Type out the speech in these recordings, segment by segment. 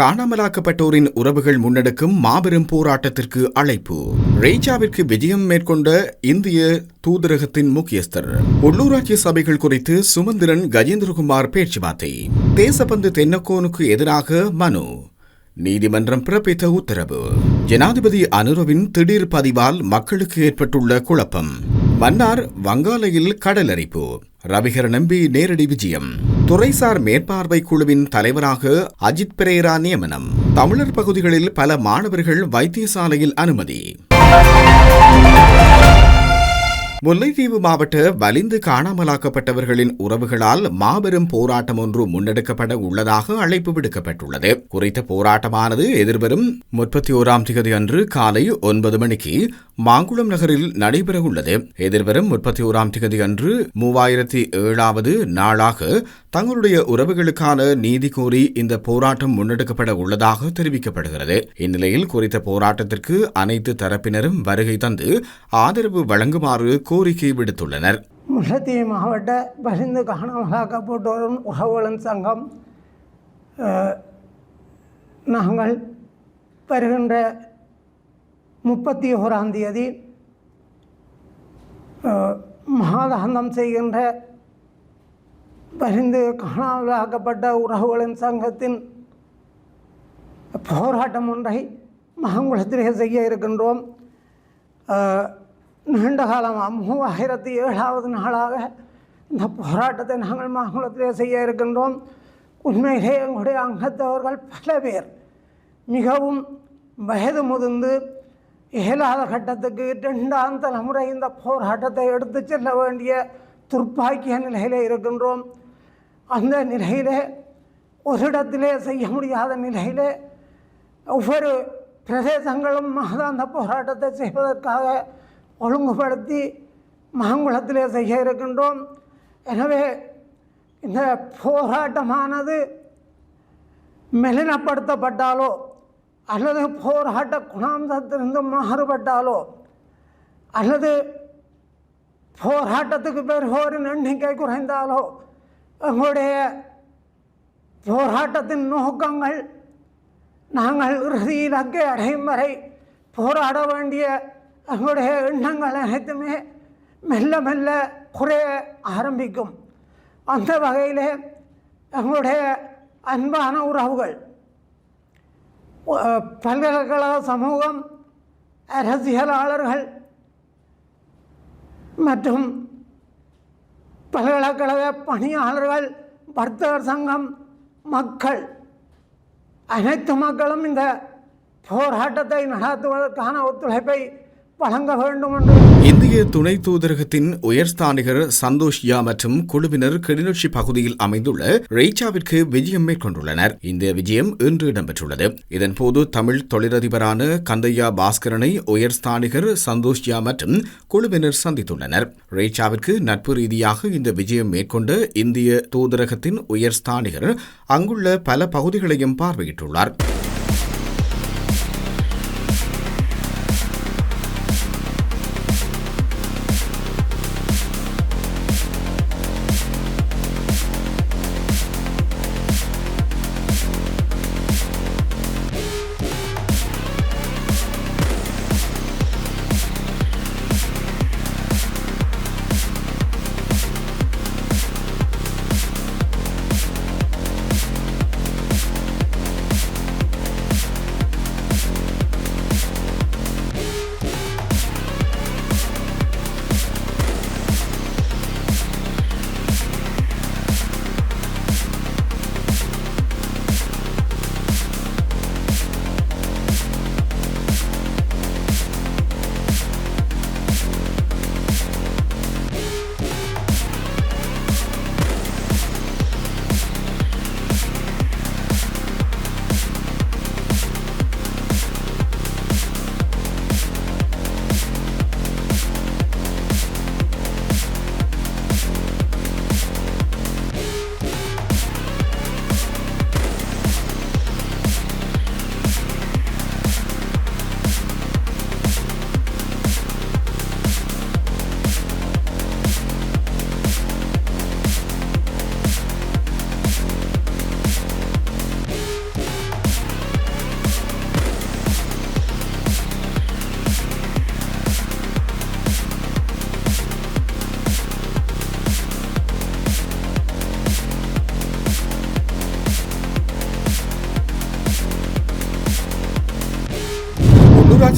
காணாமலாக்கப்பட்டோரின் உறவுகள் முன்னெடுக்கும் மாபெரும் போராட்டத்திற்கு அழைப்பு. ரேஜாவிற்கு விஜயம் மேற்கொண்ட இந்திய தூதரகத்தின் முக்கியஸ்தர். உள்ளூராட்சி சபைகள் குறித்து சுமந்திரன் கஜேந்திரகுமார் பேச்சுவார்த்தை. தேசபந்து தென்னக்கோனுக்கு எதிராக மனு. நீதிமன்றம் பிறப்பித்த உத்தரவு. ஜனாதிபதி அனுரவின் திடீர் பதிவால் மக்களுக்கு ஏற்பட்டுள்ள குழப்பம். மன்னார் வங்காலையில் கடலரிப்பு. ரவிகர் நம்பி நேரடி விஜயம். துறைசார் மேற்பார்வை குழுவின் தலைவராக அஜித் பிரேரா நியமனம். தமிழர் பகுதிகளில் பல மாணவர்கள் வைத்தியசாலையில் அனுமதி. முல்லைத்தீவு மாவட்ட வலிந்து காணாமலாக்கப்பட்டவர்களின் உறவுகளால் மாபெரும் போராட்டம் ஒன்று முன்னெடுக்கப்பட உள்ளதாக அழைப்பு விடுக்கப்பட்டுள்ளது. குறித்த போராட்டமானது எதிர்வரும் முப்பத்தி ஓராம் தேதி அன்று காலை ஒன்பது மணிக்கு மாங்குளம் நகரில் நடைபெறவுள்ளது எதிர்வரும் முப்பத்தி ஓராம் தேதி அன்று மூவாயிரத்தி ஏழாவது நாளாக தங்களுடைய உறவுகளுக்கான நீதி கோரி இந்த போராட்டம் முன்னெடுக்கப்பட உள்ளதாக தெரிவிக்கப்படுகிறது. இந்நிலையில் குறித்த போராட்டத்திற்கு அனைத்து தரப்பினரும் வருகை தந்து ஆதரவு வழங்குமாறு கோரிக்கை விடுத்துள்ளனர். முல்லைத்தீவு மாவட்ட பரிந்து காணாமலாக்கப்பட்டோரும் உறவுகளின் சங்கம் நாங்கள் வருகின்ற முப்பத்தி ஓராம் தேதி மகாதாந்தம் செய்கின்ற பரிந்து காணாமலாக்கப்பட்ட உறவுகளின் சங்கத்தின் போராட்டம் ஒன்றை மகங்குளத்திலே செய்ய இருக்கின்றோம். நீண்ட காலமாக மூவாயிரத்தி ஏழாவது நாளாக இந்த போராட்டத்தை நாங்கள் மாங்குளத்திலே செய்ய இருக்கின்றோம். உண்மையிலே எங்களுடைய அங்கத்தவர்கள் பல பேர் மிகவும் வயது முதிர்ந்து இயலாத கட்டத்துக்கு ரெண்டாம் தலைமுறை இந்த போராட்டத்தை எடுத்து செல்ல வேண்டிய துர்ப்பாக்கிய நிலையிலே இருக்கின்றோம். அந்த நிலையிலே ஒரு இடத்திலே செய்ய முடியாத நிலையிலே ஒவ்வொரு பிரதேசங்களும் மாதாந்த போராட்டத்தை செய்வதற்காக ஒழுங்குபடுத்தி மாங்குளத்திலே செய்ய இருக்கின்றோம். எனவே இந்த போராட்டமானது மெலினப்படுத்தப்பட்டாலோ அல்லது போராட்ட குணாம்சத்திலிருந்து மாறுபட்டாலோ அல்லது போராட்டத்துக்கு பெறுவோரின் எண்ணிக்கை குறைந்தாலோ எங்களுடைய போராட்டத்தின் நோக்கங்கள் நாங்கள் இறுதி அடையும் வரை போராட வேண்டிய தங்களுடைய எண்ணங்கள் அனைத்துமே மெல்ல மெல்ல குறைய ஆரம்பிக்கும். அந்த வகையில் எங்களுடைய அன்பான உறவுகள் பல்கலைக்கழக சமூகம் அரசியலாளர்கள் மற்றும் பல்கலைக்கழக பணியாளர்கள் வர்த்தகர் சங்கம் மக்கள் அனைத்து மக்களும் இந்த போராட்டத்தை நடத்துவதற்கான ஒத்துழைப்பை வழங்க வேண்டும் என்று இந்திய துணை தூதரகத்தின் உயர்ஸ்தானிகர் சந்தோஷ் யா மற்றும் குழுவினர் கிளிநொச்சி பகுதியில் அமைந்துள்ள ரெய்சாவிற்கு விஜயம் மேற்கொண்டுள்ளனர். இந்த விஜயம் இன்று இடம்பெற்றுள்ளது. இதன்போது தமிழ் தொழிலதிபரான கந்தையா பாஸ்கரனை உயர்ஸ்தானிகர் சந்தோஷ் யா மற்றும் குழுவினர் சந்தித்துள்ளனர். ரெய்சாவிற்கு நட்பு ரீதியாக இந்த விஜயம் மேற்கொண்ட இந்திய தூதரகத்தின் உயர்ஸ்தானிகர் அங்குள்ள பல பகுதிகளையும் பார்வையிட்டுள்ளார்.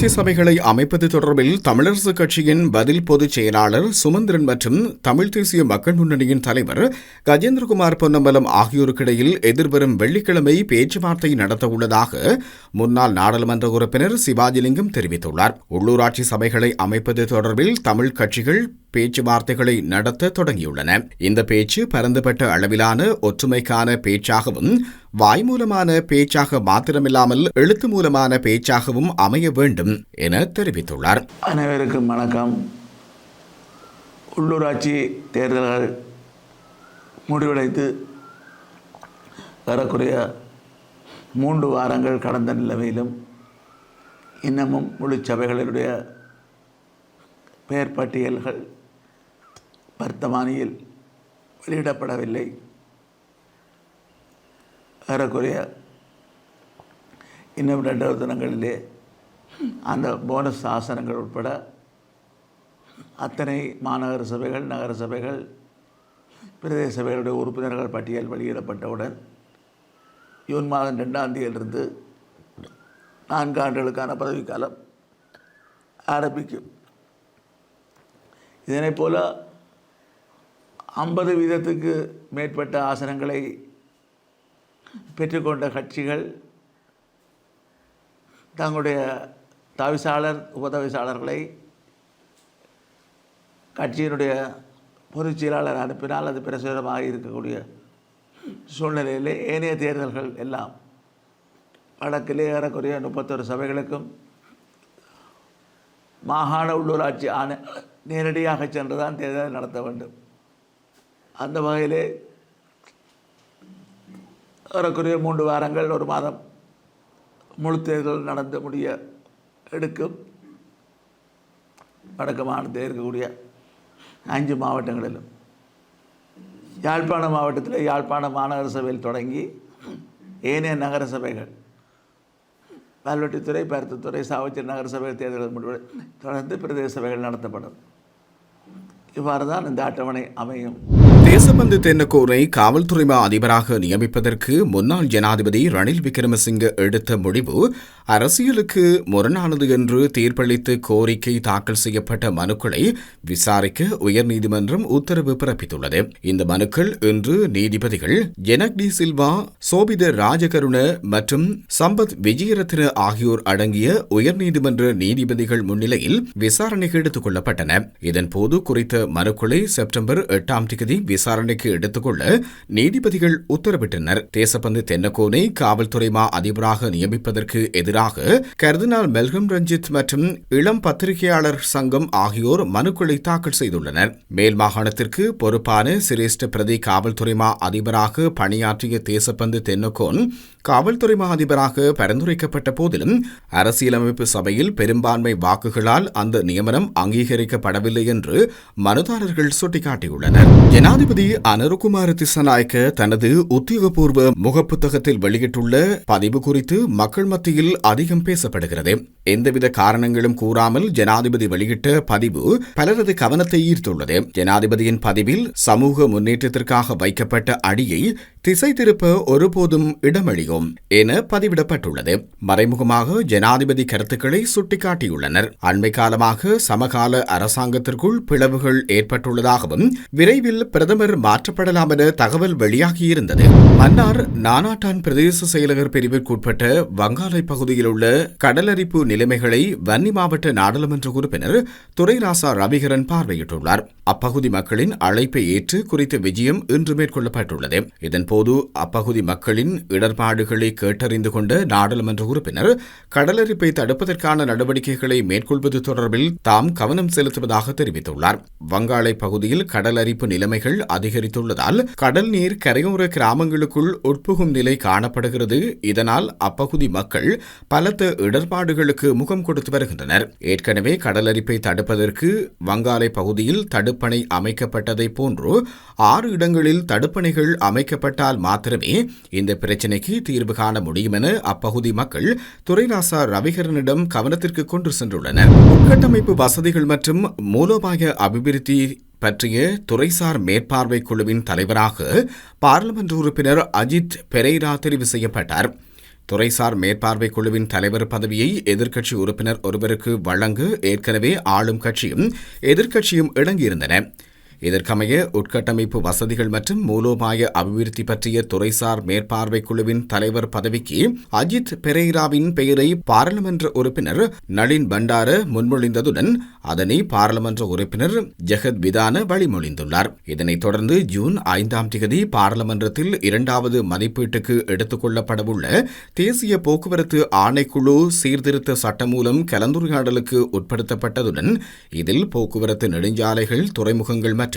உள்ளூராட்சி சபைகளை அமைப்பது தொடர்பில் தமிழரசு கட்சியின் பதில் பொதுச் செயலாளர் சுமந்திரன் மற்றும் தமிழ் தேசிய மக்கள் முன்னணியின் தலைவர் கஜேந்திரகுமார் பொன்னம்பலம் ஆகியோருக்கிடையில் எதிர்வரும் வெள்ளிக்கிழமை பேச்சுவார்த்தை நடத்த உள்ளதாக முன்னாள் நாடாளுமன்ற உறுப்பினர் சிவாஜிலிங்கம் தெரிவித்துள்ளார். உள்ளூராட்சி சபைகளை அமைப்பது தொடர்பில் தமிழ் கட்சிகள் பேச்சுவார்த்தைகளை நடத்த தொடங்கியுள்ளன. இந்த பேச்சு பரந்துபட்ட அளவிலான ஒற்றுமைக்கான பேச்சாகவும் வாய்மூலமான பேச்சாக மாத்திரமில்லாமல் எழுத்து மூலமான பேச்சாகவும் அமைய வேண்டும் என தெரிவித்துள்ளார். அனைவருக்கும் வணக்கம். உள்ளூராட்சி தேர்தல்கள் முடிவடைந்து வரக்கூடிய மூன்று வாரங்கள் கடந்த நிலவையிலும் இன்னமும் முழு சபைகளினுடைய பெயர் பட்டியல்கள் வர்த்தமானியில் வெளியிடப்படவில்லை. ஏறக்குறைய இன்னும் ரெண்டாவது தினங்களிலே அந்த போனஸ் ஆசனங்கள் உட்பட அத்தனை மாநகர சபைகள் நகர சபைகள் பிரதேச சபைகளுடைய உறுப்பினர்கள் பட்டியல் வெளியிடப்பட்டவுடன் ஜூன் மாதம் ரெண்டாம் தேதியிலிருந்து நான்கு ஆண்டுகளுக்கான பதவிக்காலம் ஆரம்பிக்கும். இதனைப் போல ஐம்பது வீதத்துக்கு மேற்பட்ட ஆசனங்களை பெற்றுக்கொண்ட கட்சிகள் தங்களுடைய தவிசாளர் உபதவிசாளர்களை கட்சியினுடைய பொதுச் செயலாளர் அனுப்பினால் அது பிரசுரமாக இருக்கக்கூடிய சூழ்நிலையிலே ஏனைய தேர்தல்கள் எல்லாம் வடக்கிலே ஏறக்குறைய முப்பத்தொரு சபைகளுக்கும் மாகாண உள்ளூராட்சி ஆணை நேரடியாக சென்று தான் தேர்தல் நடத்த வேண்டும். அந்த வகையிலே ஏறக்குறைய மூன்று வாரங்கள் ஒரு மாதம் முழு தேர்தல் நடந்து முடிய எடுக்கும். வடக்கு மாநிலத்தில் இருக்கக்கூடிய அஞ்சு மாவட்டங்களிலும். யாழ்ப்பாண மாவட்டத்தில் யாழ்ப்பாண மாநகர சபையில் தொடங்கி ஏனைய நகர சபைகள். பல்வெட்டித்துறை பருத்தித்துறை சாவச்சேரி நகர சபைகள் தேர்தல்கள் முடிவு தொடர்ந்து பிரதேச சபைகள் நடத்தப்படும். இவ்வாறு தான் இந்த அட்டவணை அமையும். தேசபந்து தென்னக்கோரை காவல்துறை அதிபராக நியமிப்பதற்கு முன்னாள் ஜனாதிபதி ரணில் விக்ரமசிங்க எடுத்த முடிவு அரசியலுக்கு முரணானது என்று தீர்ப்பளித்து கோரிக்கை தாக்கல் செய்யப்பட்ட மனுக்களை விசாரிக்க உயர்நீதிமன்றம் உத்தரவு பிறப்பித்துள்ளது. இந்த மனுக்கள் இன்று நீதிபதிகள் ஜெனக் டி சில்வா சோபித ராஜகருண மற்றும் சம்பத் விஜயரத்ன ஆகியோர் அடங்கிய உயர்நீதிமன்ற நீதிபதிகள் முன்னிலையில் விசாரணைக்கு எடுத்துக் கொள்ளப்பட்டன. இதன்போது குறித்த மனுக்களை செப்டம்பர் எட்டாம் தேதி விசாரணைக்கு எடுத்துக்கொள்ள நீதிபதிகள் உத்தரவிட்டனர். தேசப்பந்து தென்னக்கோனை காவல்துறை மா அதிபராக நியமிப்பதற்கு எதிராக கர்தினால் மெல்கம் ரஞ்சித் மற்றும் இளம் பத்திரிகையாளர் சங்கம் ஆகியோர் மனுக்களை தாக்கல் செய்துள்ளனர். மேல் மாகாணத்திற்கு பொறுப்பான சிரேஷ்ட பிரதி காவல்துறை மா அதிபராக பணியாற்றிய தேசப்பந்து தென்னக்கோன் காவல்துறை மா அதிபராக பரிந்துரைக்கப்பட்ட போதிலும் அரசியலமைப்பு சபையில் பெரும்பான்மை வாக்குகளால் அந்த நியமனம் அங்கீகரிக்கப்படவில்லை என்று மனுதாரர்கள் சுட்டிக்காட்டியுள்ளனர். ஜனாதிபதி அனருகுமார் திசநாயக்க தனது உத்தியோகபூர்வ முகப்புத்தகத்தில் வெளியிட்டுள்ள பதிவு குறித்து மக்கள் மத்தியில் அதிகம் பேசப்படுகிறது. எந்தவித காரணங்களும் கூறாமல் ஜனாதிபதி வெளியிட்ட பதிவு பலரது கவனத்தை ஈர்த்துள்ளது. ஜனாதிபதியின் பதிவில் சமூக முன்னேற்றத்திற்காக வைக்கப்பட்ட அடியை திசை திருப்ப ஒருபோதும் இடமளியும் என பதிவிடப்பட்டுள்ளது. மறைமுகமாக ஜனாதிபதி கருத்துக்களை சுட்டிக்காட்டியுள்ளனர். அண்மை காலமாக சமகால அரசாங்கத்திற்குள் பிளவுகள் ஏற்பட்டுள்ளதாகவும் விரைவில் பிரதமர் மாற்றப்படலாம் என தகவல் வெளியாகியிருந்தது. மன்னார் நானாட்டான் பிரதேச செயலகர் பிரிவிற்குட்பட்ட வங்காளை பகுதியில் உள்ள கடலரிப்பு நிலைமைகளை வன்னி மாவட்ட நாடாளுமன்ற உறுப்பினர் துரைராசா ரவிகரன் பார்வையிட்டுள்ளார். அப்பகுதி மக்களின் அழைப்பை ஏற்று குறித்த விஜயம் இன்று மேற்கொள்ளப்பட்டுள்ளது. இதன்போது அப்பகுதி மக்களின் இடர்பாடுகளை கேட்டறிந்து கொண்ட நாடாளுமன்ற உறுப்பினர் கடலரிப்பை தடுப்பதற்கான நடவடிக்கைகளை மேற்கொள்வது தொடர்பில் தாம் கவனம் செலுத்துவதாக தெரிவித்துள்ளார். வங்காளை பகுதியில் கடலரிப்பு நிலைமைகள் அதிகரித்துள்ளதால் கடல் நீர் கரையோர கிராமங்களுக்குள் உட்புகும் நிலை காணப்படுகிறது. இதனால் அப்பகுதி மக்கள் பலத்த இடர்பாடுகளுக்கு முகம் கொடுத்து வருகின்றனர். ஏற்கனவே கடலரிப்பை தடுப்பதற்கு வங்காளை பகுதியில் தடுப்பணை அமைக்கப்பட்டதை போன்று ஆறு இடங்களில் தடுப்பணைகள் அமைக்கப்பட்டால் மாத்திரமே இந்த பிரச்சினைக்கு தீர்வு காண முடியும் என அப்பகுதி மக்கள் துரைராசா ரவிகரனிடம் கவனத்திற்கு கொண்டு சென்றுள்ளனர். உட்கட்டமைப்பு வசதிகள் மற்றும் மூலோபாய அபிவிருத்தி பற்றிய துறைசார் மேற்பார்வை குழுவின் தலைவராக பாராளுமன்ற உறுப்பினர் அஜித் பெரேரா தெரிவு செய்யப்பட்டார். துறைசார் மேற்பார்வை குழுவின் தலைவர் பதவியை எதிர்க்கட்சி உறுப்பினர் ஒருவருக்கு வழங்க ஏற்கனவே ஆளும் கட்சியும் எதிர்க்கட்சியும் இணங்கியிருந்தன. இதற்கமைய உட்கட்டமைப்பு வசதிகள் மற்றும் மூலோபாய அபிவிருத்தி பற்றிய துறைசார் மேற்பார்வை குழுவின் தலைவர் பதவிக்கு அஜித் பெரேராவின் பெயரை பாராளுமன்ற உறுப்பினர் நளின் பண்டார முன்மொழிந்ததுடன் அதனை பாராளுமன்ற உறுப்பினர் ஜெகத் விதான வழிமொழிந்துள்ளார். இதனைத் தொடர்ந்து ஜூன் ஐந்தாம் தேதி பாராளுமன்றத்தில் இரண்டாவது மதிப்பீட்டுக்கு எடுத்துக் கொள்ளப்படவுள்ள தேசிய போக்குவரத்து ஆணைக்குழு சீர்திருத்த சட்டம் மூலம் கலந்துரையாடலுக்கு உட்படுத்தப்பட்டதுடன் இதில் போக்குவரத்து நெடுஞ்சாலைகள் துறைமுகங்கள் மற்றும்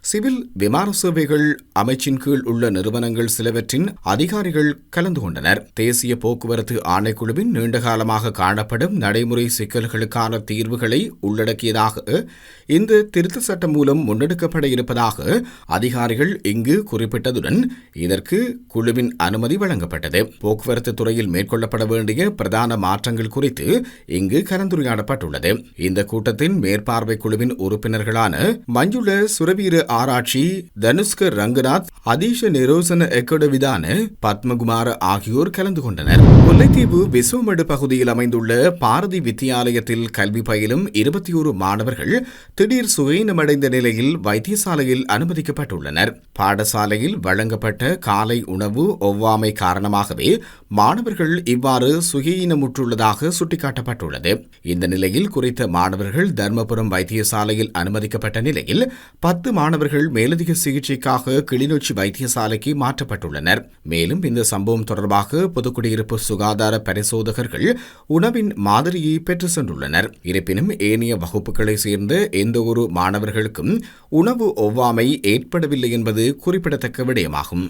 சிவில் விமான சேவைகள் அமைச்சின் கீழ் உள்ள நிறுவனங்கள் சிலவற்றின் அதிகாரிகள் கலந்து கொண்டனர். தேசிய போக்குவரத்து ஆணைக்குழுவின் நீண்டகாலமாக காணப்படும் நடைமுறை சிக்கல்களுக்கான தீர்வுகளை உள்ளடக்கியதாக இந்த திருத்த சட்டம் மூலம் முன்னெடுக்கப்பட இருப்பதாக அதிகாரிகள் இங்கு குறிப்பிட்டதுடன் இதற்கு குழுவின் அனுமதி வழங்கப்பட்டது. போக்குவரத்து துறையில் மேற்கொள்ளப்பட வேண்டிய பிரதான மாற்றங்கள் குறித்து இங்கு கலந்துரையாடப்பட்டுள்ளது. இந்த கூட்டத்தின் மேற்பார்வை குழுவின் உறுப்பினர்களான மஞ்சுள சுரவீர ஆராய்ச்சி தனுஷ்க ரங்கநாத் அதீஷ நிரோசன எக்கடவிதான பத்மகுமார ஆகியோர் கலந்து கொண்டனர். முல்லைத்தீவு விசுவமடு பகுதியில் அமைந்துள்ள பாரதி வித்தியாலயத்தில் கல்வி பயிலும் இருபத்தி ஒரு மாணவர்கள் திடீர் சுயநமடைந்த நிலையில் வைத்தியசாலையில் அனுமதிக்கப்பட்டுள்ளனர். பாடசாலையில் வழங்கப்பட்ட காலை உணவு ஒவ்வாமை காரணமாகவே மாணவர்கள் இவ்வாறு சுயீனமுற்றுள்ளதாக சுட்டிக்காட்டப்பட்டுள்ளது. இந்த நிலையில் குறித்த மாணவர்கள் தர்மபுரம் வைத்தியசாலையில் அனுமதிக்கப்பட்ட நிலையில் பத்து மாணவர்கள் மேலதிக சிகிச்சைக்காக கிளிநொச்சி வைத்தியசாலைக்கு மாற்றப்பட்டுள்ளனர். மேலும் இந்த சம்பவம் தொடர்பாக பொதுக்குடியிருப்பு சுகாதார பரிசோதகர்கள் உணவின் மாதிரியை பெற்று சென்றுள்ளனர். இருப்பினும் ஏனைய வகுப்புகளை சேர்ந்த எந்த ஒரு மாணவர்களுக்கும் உணவு ஒவ்வாமை ஏற்படவில்லை என்பது குறிப்பிடத்தக்க விடயமாகும்.